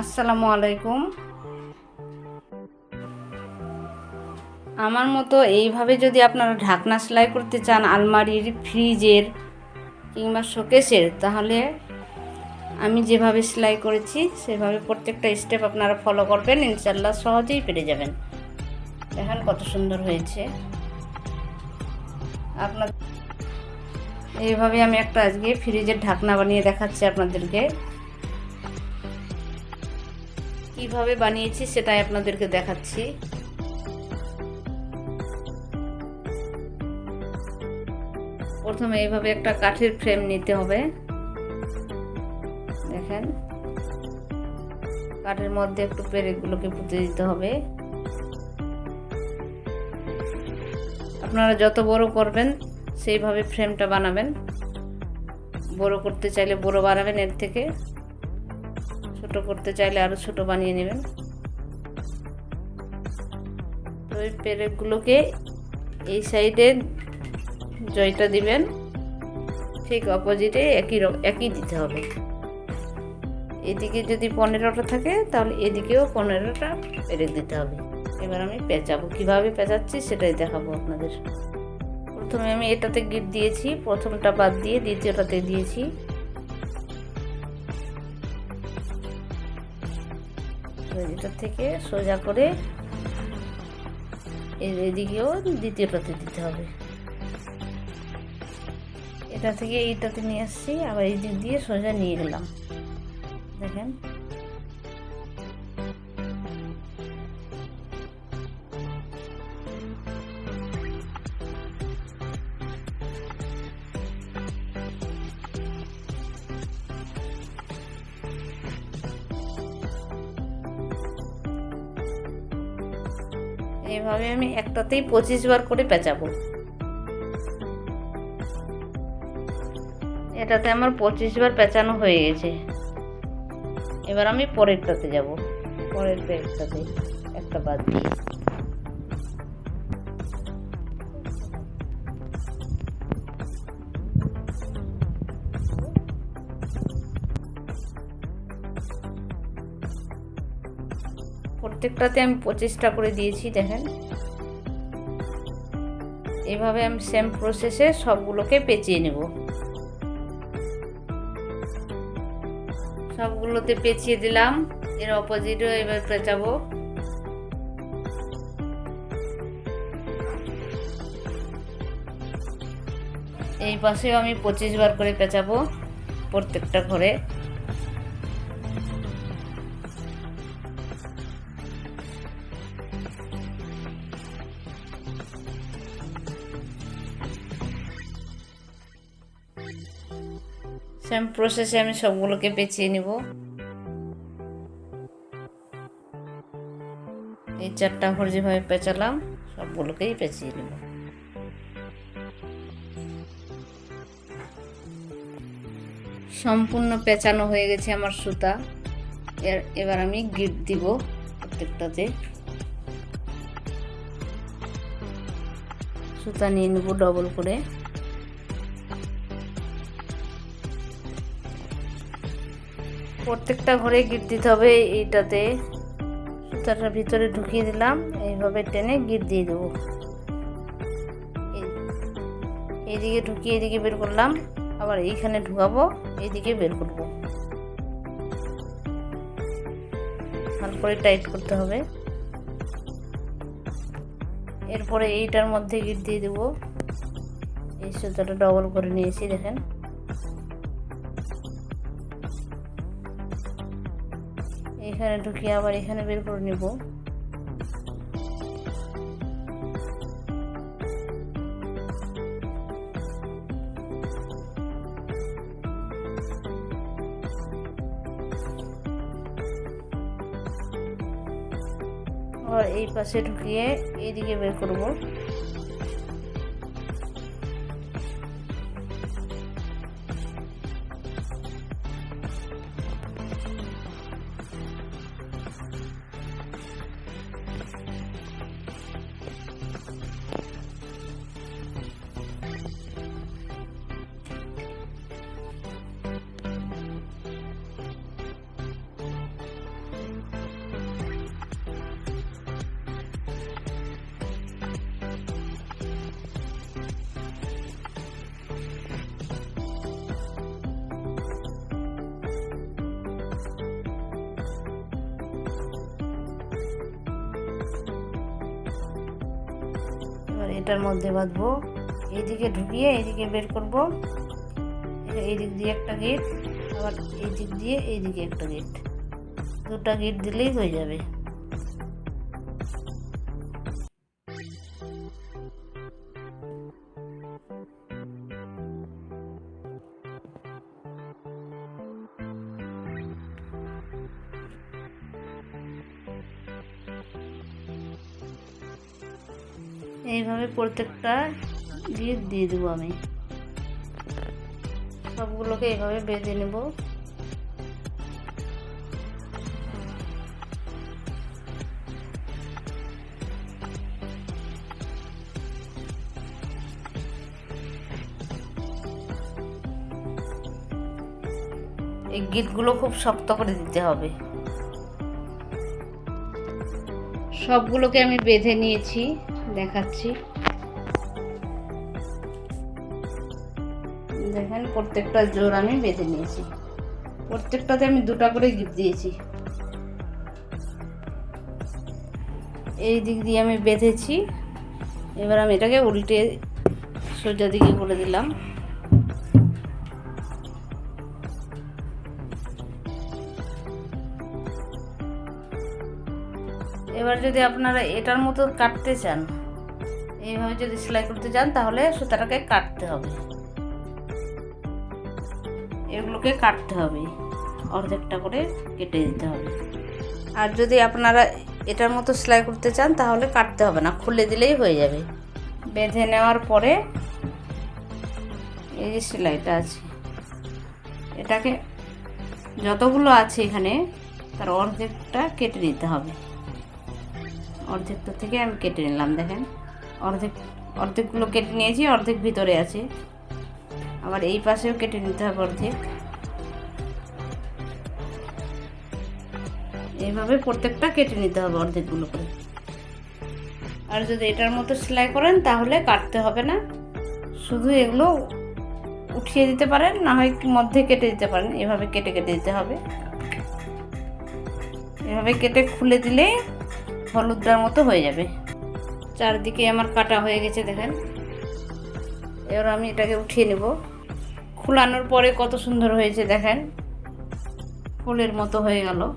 আসসালামু আলাইকুম। আমার মতো এইভাবে যদি আপনারা ঢাকনা সেলাই করতে চান আলমারির, ফ্রিজের কিংবা শোকেসের, তাহলে আমি যেভাবে সেলাই করেছি, সেভাবে প্রত্যেকটা স্টেপ আপনারা ফলো করবেন ইনশাল্লাহ সহজেই পেরে যাবেন। দেখেন কত সুন্দর হয়েছে। আপনার এইভাবে আমি একটা আজকে ফ্রিজের ঢাকনা বানিয়ে দেখাচ্ছি আপনাদেরকে। কীভাবে বানিয়েছি সেটাই আপনাদেরকে দেখাচ্ছি। প্রথমে এইভাবে একটা কাঠের ফ্রেম নিতে হবে। দেখেন। কাঠের মধ্যে একটু পেরেকগুলোকে পুঁতে দিতে হবে। আপনারা যত বড় করবেন, সেইভাবে ফ্রেমটা বানাবেন। বড় করতে চাইলে বড় বানাবেন এর থেকে। ছোট করতে চাইলে আরও ছোট বানিয়ে নেবেন। তো ওই পেরেকগুলোকে এই সাইডে জয়টা দিবেন। ঠিক অপোজিটে একই একই দিতে হবে। এদিকে যদি পনেরোটা থাকে, তাহলে এদিকেও পনেরোটা পেরেক দিতে হবে। এবার আমি পেঁচাবো। কীভাবে পেঁচাচ্ছি সেটাই দেখাবো আপনাদের। প্রথমে আমি এটাতে গিট দিয়েছি, প্রথমটা বাদ দিয়ে দ্বিতীয়টাতে দিয়েছি। এটা থেকে সোজা করে এর এদিকেও দ্বিতীয়টাতে দিতে হবে। এটা থেকে এইটাতে নিয়ে আসছি, আবার এই দিক দিয়ে সোজা নিয়ে গেলাম দেখেন। এইভাবে আমি একটাতেই পঁচিশ বার করে পেঁচাবো। এটাতে আমার পঁচিশ বার পেঁচানো হয়ে গেছে। এবার আমি পরেরটাতে যাব। পরের পেরেকটাতে একটা বাদ দিয়ে প্রত্যেকটাতে আমি পঁচিশটা করে দিয়েছি, দেখেন। এভাবে আমি সেম প্রসেসে সবগুলোকে পেঁচিয়ে নেব। সবগুলোতে পেঁচিয়ে দিলাম, এর অপোজিটও এবার পেঁচাবো। এই পাশেও আমি পঁচিশ বার করে পেঁচাবো প্রত্যেকটা ঘরে। সেম প্রসেসে আমি সবগুলোকে পেঁচিয়ে নিব। এই চারটা ঘর যেভাবে পেঁচালাম, সবগুলোকেই পেঁচিয়ে নেব। সম্পূর্ণ পেঁচানো হয়ে গেছে আমার সুতা। এবার আমি গিট দিব প্রত্যেকটাতে। সুতা নিয়ে নেব ডবল করে। প্রত্যেকটা ঘরে গিট দিতে হবে এইটাতে। সুতাটার ভিতরে ঢুকিয়ে দিলাম, এইভাবে টেনে গিট দিয়ে দেবো। এইদিকে ঢুকিয়ে এদিকে বের করলাম, আবার এইখানে ঢুকাবো, এইদিকে বের করব। ভালো করে টাইট করতে হবে। এরপরে এইটার মধ্যে গিট দিয়ে দেবো। এই সুতাটা ডবল করে নিয়েছি, দেখেন। এখানে ঢুকিয়ে আবার এখানে বের করে নেব। আবার এই পাশে ঢুকিয়ে এইদিকে বের করব। এটার মধ্যে বাঁধবো। এইদিকে ঢুকিয়ে এইদিকে বের করব। এই দিক দিয়ে একটা গেট আবার এই দিক দিয়ে এইদিকে একটা গেট দুটা গেট দিলেই হয়ে যাবে। এইভাবে প্রত্যেকটা গিট দিয়ে দেবো আমি। সবগুলোকে এইভাবে বেঁধে নেব। এই গিটগুলো খুব শক্ত করে দিতে হবে। সবগুলোকে আমি বেঁধে নিয়েছি, দেখাচ্ছি। দেখেন, প্রত্যেকটা জোর আমি বেঁধে নিয়েছি। প্রত্যেকটাতে আমি দুটা করে গিট দিয়েছি। এই দিক দিয়ে আমি বেঁধেছি। এবার আমি এটাকে উল্টে সোজা দিকে করে দিলাম। এবার যদি আপনারা এটার মতো কাটতে চান, এইভাবে যদি সেলাই করতে চান তাহলে সুতাটাকে কাটতে হবে। এগুলোকে কাটতে হবে। অর্ধেকটা করে কেটে দিতে হবে। আর যদি আপনারা এটার মতো সেলাই করতে চান, তাহলে কাটতে হবে না, খুলে দিলেই হয়ে যাবে। বেঁধে নেওয়ার পরে এই যে সেলাইটা আছে, এটাকে যতগুলো আছে এখানে, তার অর্ধেকটা কেটে নিতে হবে। অর্ধেকটা থেকে আমি কেটে নিলাম, দেখেন। অর্ধেক, অর্ধেকগুলো কেটে নিয়েছি, অর্ধেক ভিতরে আছে। আবার এই পাশেও কেটে নিতে হবে অর্ধেক। এইভাবে প্রত্যেকটা কেটে নিতে হবে অর্ধেকগুলো করে। আর যদি এটার মতো সেলাই করেন, তাহলে কাটতে হবে না। শুধু এগুলো উঠিয়ে দিতে পারেন, না হয় মধ্যে কেটে দিতে পারেন। এভাবে কেটে কেটে দিতে হবে। এভাবে কেটে খুলে দিলে হলুদটার মতো হয়ে যাবে। চারদিকে আমার কাটা হয়ে গেছে, দেখেন। এবার আমি এটাকে উঠিয়ে নেব। খুলানোর পরে কত সুন্দর হয়েছে, দেখেন। ফুলের মতো হয়ে গেল।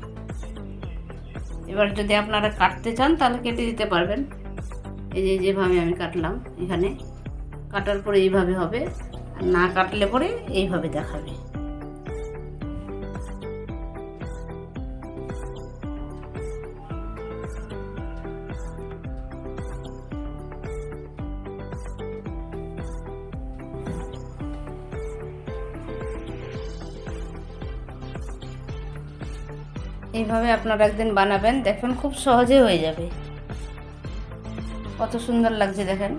এবার যদি আপনারা কাটতে চান, তাহলে কেটে দিতে পারবেন। এই যে, যেভাবে আমি কাটলাম এখানে। কাটার পরে এইভাবে হবে। না কাটলে পরে এইভাবে দেখাবে। এইভাবে আপনারা একদিন বানাবেন দেখবেন খুব সহজে হয়ে যাবে। কত সুন্দর লাগছে দেখেন।